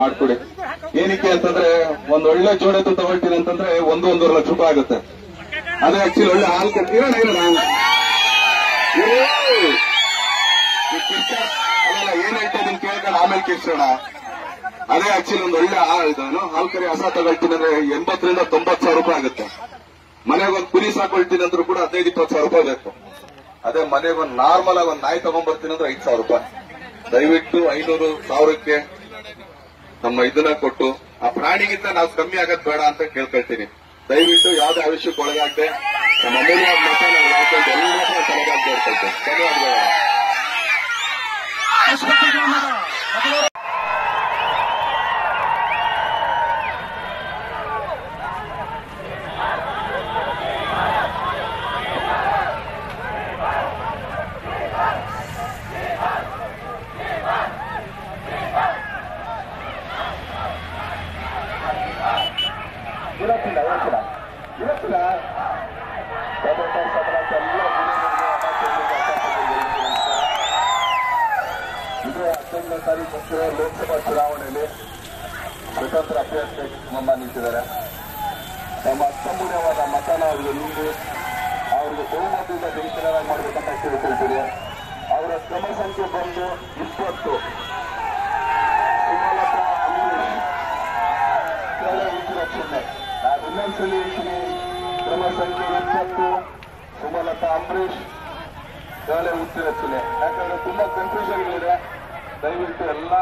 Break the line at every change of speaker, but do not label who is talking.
ಮಾಡ್ಕೊಡಿ. ಏನಕ್ಕೆ ಅಂತಂದ್ರೆ ಒಂದ್ ಒಳ್ಳೆ ಜೋಡೆತ್ತು ತಗೊಳ್ತೀನಿ ಅಂತಂದ್ರೆ ಒಂದು ಒಂದೂವರೆ ಲಕ್ಷ ರೂಪಾಯಿ ಆಗುತ್ತೆ. ಅದೇ ಆಕ್ಚುಲಿ ಒಳ್ಳೆ ಹಾಲು ಕಟ್ಟಿ ಏನಾಯ್ತು ಅದನ್ನ ಕೇಳ್ಕೊಂಡು ಆಮೇಲೆ ಕಿರ್ಸೋಣ ಅದೇ ಆಕ್ಚುಲಿ ಒಂದ್ ಒಳ್ಳೆ ಹಾಲು ಇದೇನು ಹಾಲು ಕರಿ ಹಸ ತಗೊಳ್ತೀನಿ ಅಂದ್ರೆ ಎಂಬತ್ತರಿಂದ ತೊಂಬತ್ ಸಾವಿರ ರೂಪಾಯಿ ಆಗುತ್ತೆ. ಮನೆಗೆ ಒಂದ್ ಕುರಿ ಸಾಕೊಳ್ತೀನಿ ಅಂದ್ರೂ ಕೂಡ ಹದಿನೈದು, ಇಪ್ಪತ್ತು ಸಾವಿರ ರೂಪಾಯಿ ಬೇಕು. ಅದೇ ಮನೆಗೆ ಒಂದ್ ನಾರ್ಮಲ್ ಆಗಿ ಒಂದು ನಾಯಿ ತಗೊಂಡ್ಬರ್ತೀನಿ ಅಂದ್ರೆ ಐದ್ ಸಾವಿರ ರೂಪಾಯಿ. ದಯವಿಟ್ಟು ಐನೂರು ಸಾವಿರಕ್ಕೆ ನಮ್ಮ ಇದನ್ನ ಕೊಟ್ಟು ಆ ಪ್ರಾಣಿಗಿಂತ ನಾವು ಕಮ್ಮಿ ಆಗೋದ್ ಬೇಡ ಅಂತ ಕೇಳ್ಕೊಳ್ತೀನಿ. ದಯವಿಟ್ಟು ಯಾವ್ದೇ ಆವಿಷ್ಯಕ್ಕೆ ಒಳಗಾಗದೆ, ನಮ್ಮ ಅಮೂಲ್ಯ ಮತ ನಾವು ಬೇಡ್ಕೊಳ್ತೇವೆ ಧನ್ಯವಾದಗಳು. ಇವತ್ತಿನ ಇವತ್ತಿನ ಇವತ್ತಿನ ಇದು ಹತ್ತೊಂದನೇ ತಾರೀಕು ಲೋಕಸಭಾ ಚುನಾವಣೆಯಲ್ಲಿ ಸ್ವತಂತ್ರ ಅಭ್ಯರ್ಥಿ ನಮ್ಮ ನಿಂತಿದ್ದಾರೆ ನಮ್ಮ ಅತ್ಯಮೂಲ್ಯವಾದ ಮತನ ಅವರಿಗೆ ಅವರಿಗೆ ಬಹುಮತದಿಂದ ಜಯಿಸನಾಗಿ ಮಾಡಬೇಕಂತ ಕೇಳ್ಕೊಳ್ತೀನಿ ಅವರ ಕ್ರಮ ಸಂಖ್ಯೆ ಬಂದು ಇಪ್ಪತ್ತು ಸುಮಲತಾ ಅಂಬರೀಶ್ ಕೆಳ ಹೇಳ್ತೀನಿ ಕ್ರಮ ಸಂಖ್ಯೆ ಇಪ್ಪತ್ತು ಸುಮಲತಾ ಅಂಬರೀಶ್ ನಾಳೆ ಉತ್ತೀರ್ಣ ಯಾಕಂದ್ರೆ ತುಂಬಾ ಕನ್ಫ್ಯೂಷನ್ ಇದೆ ದಯವಿಟ್ಟು ಎಲ್ಲ